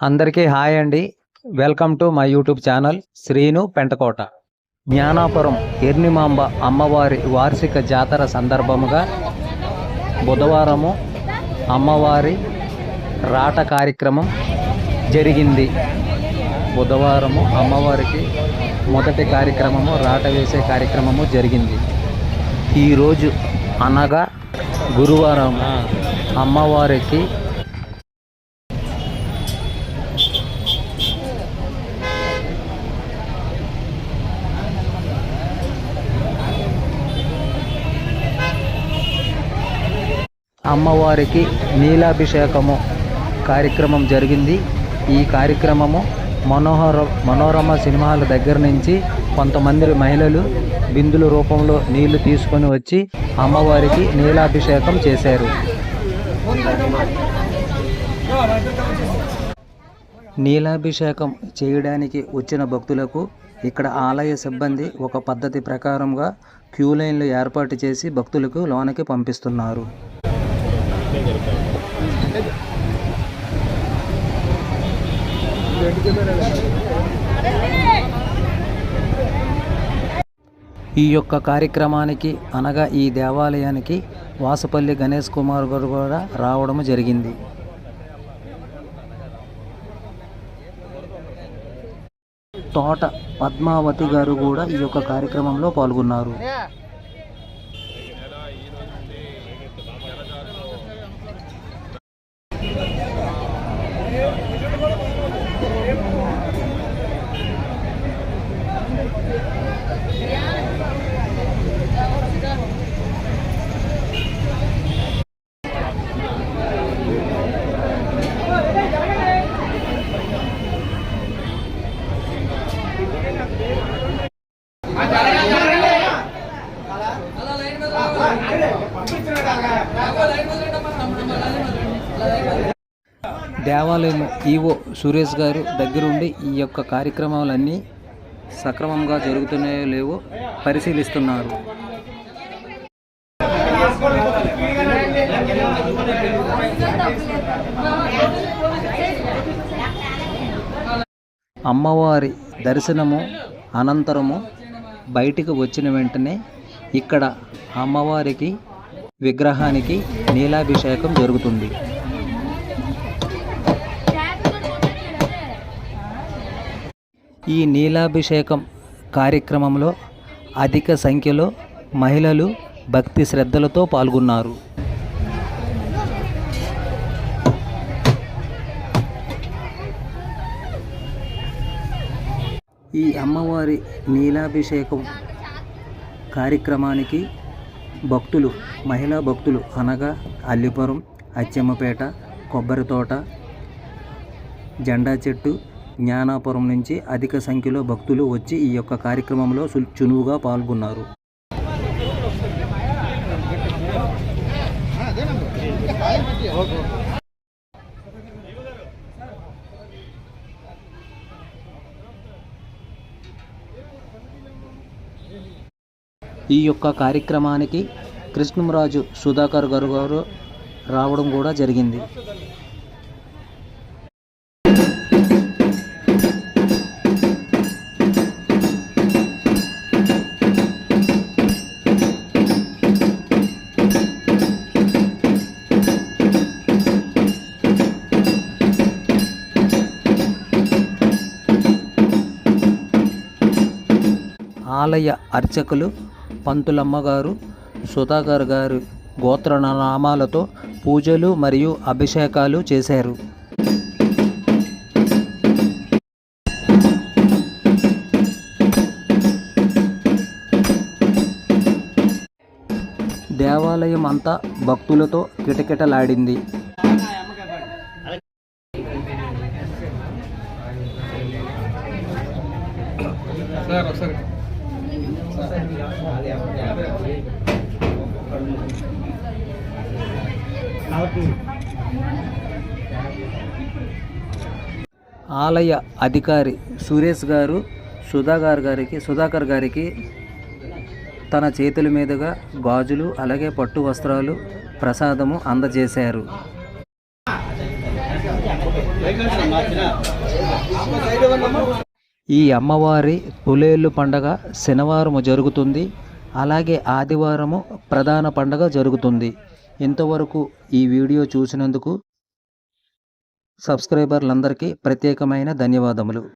అందరికీ హాయ్ అండి. Welcome to my YouTube channel Srinu Pentakota. Gnanapuram Ernimamba అమ్మవారి వార్షిక జాతర సందర్భముగా బుధవారము అమ్మవారి రాట కార్యక్రమం జరిగింది. బుధవారము అమ్మవారికి మొదటి కార్యక్రమము రాట వేసే కార్యక్రమము జరిగింది. ఈరోజు అనగా గురువారం అమ్మవారికి అమ్మవారికి నీలాభిషేకము కార్యక్రమం జరిగింది. ఈ కార్యక్రమము మనోహర మనోరమ సినిమాల దగ్గర నుంచి కొంతమంది మహిళలు బిందుల రూపంలో నీళ్ళు తీసుకొని వచ్చి అమ్మవారికి నీలాభిషేకం చేశారు. నీలాభిషేకం చేయడానికి వచ్చిన భక్తులకు ఇక్కడ ఆలయ సిబ్బంది ఒక పద్ధతి ప్రకారంగా క్యూ లైన్లు ఏర్పాటు చేసి భక్తులకు లోనకి పంపిస్తున్నారు. ఈ యొక్క కార్యక్రమానికి అనగా ఈ దేవాలయానికి వాసపల్లి గణేష్ కుమార్ గారు కూడా రావడం జరిగింది. తోట పద్మావతి గారు కూడా ఈ యొక్క కార్యక్రమంలో పాల్గొన్నారు. దేవాలయం ఈవో సురేష్ గారు దగ్గరుండి ఈ యొక్క కార్యక్రమాలన్నీ సక్రమంగా జరుగుతున్నాయో లేవో పరిశీలిస్తున్నారు. అమ్మవారి దర్శనము అనంతరము బయటికి వచ్చిన వెంటనే ఇక్కడ అమ్మవారికి విగ్రహానికి నీలాభిషేకం జరుగుతుంది. ఈ నీలాభిషేకం కార్యక్రమంలో అధిక సంఖ్యలో మహిళలు భక్తి శ్రద్ధలతో పాల్గొన్నారు. ఈ అమ్మవారి నీలాభిషేకం కార్యక్రమానికి భక్తులు మహిళా భక్తులు అనగా అల్లిపురం అచ్చమ్మపేట కొబ్బరి తోట జెండా చెట్టు జ్ఞానాపురం నుంచి అధిక సంఖ్యలో భక్తులు వచ్చి ఈ యొక్క కార్యక్రమంలో చునువుగా పాల్గొన్నారు. ఈ యొక్క కార్యక్రమానికి కృష్ణంరాజు సుధాకర్ గారు గారు రావడం కూడా జరిగింది. ఆలయ అర్చకులు పంతులమ్మ గారు సుధాకర్ గారు గోత్ర నామాలతో పూజలు మరియు అభిషేకాలు చేశారు. దేవాలయం అంతా భక్తులతో కిటకిటలాడింది. ఆలయ అధికారి సురేష్ గారు సుధాకర్ గారికి సుధాకర్ గారికి తన చేతుల మీదుగా గాజులు అలాగే పట్టు వస్త్రాలు ప్రసాదము అందజేశారు. ఈ అమ్మవారి పులేళ్ళు పండగ శనివారం జరుగుతుంది. అలాగే ఆదివారము ప్రధాన పండగ జరుగుతుంది. ఇంతవరకు ఈ వీడియో చూసినందుకు సబ్స్క్రైబర్లందరికీ ప్రత్యేకమైన ధన్యవాదములు.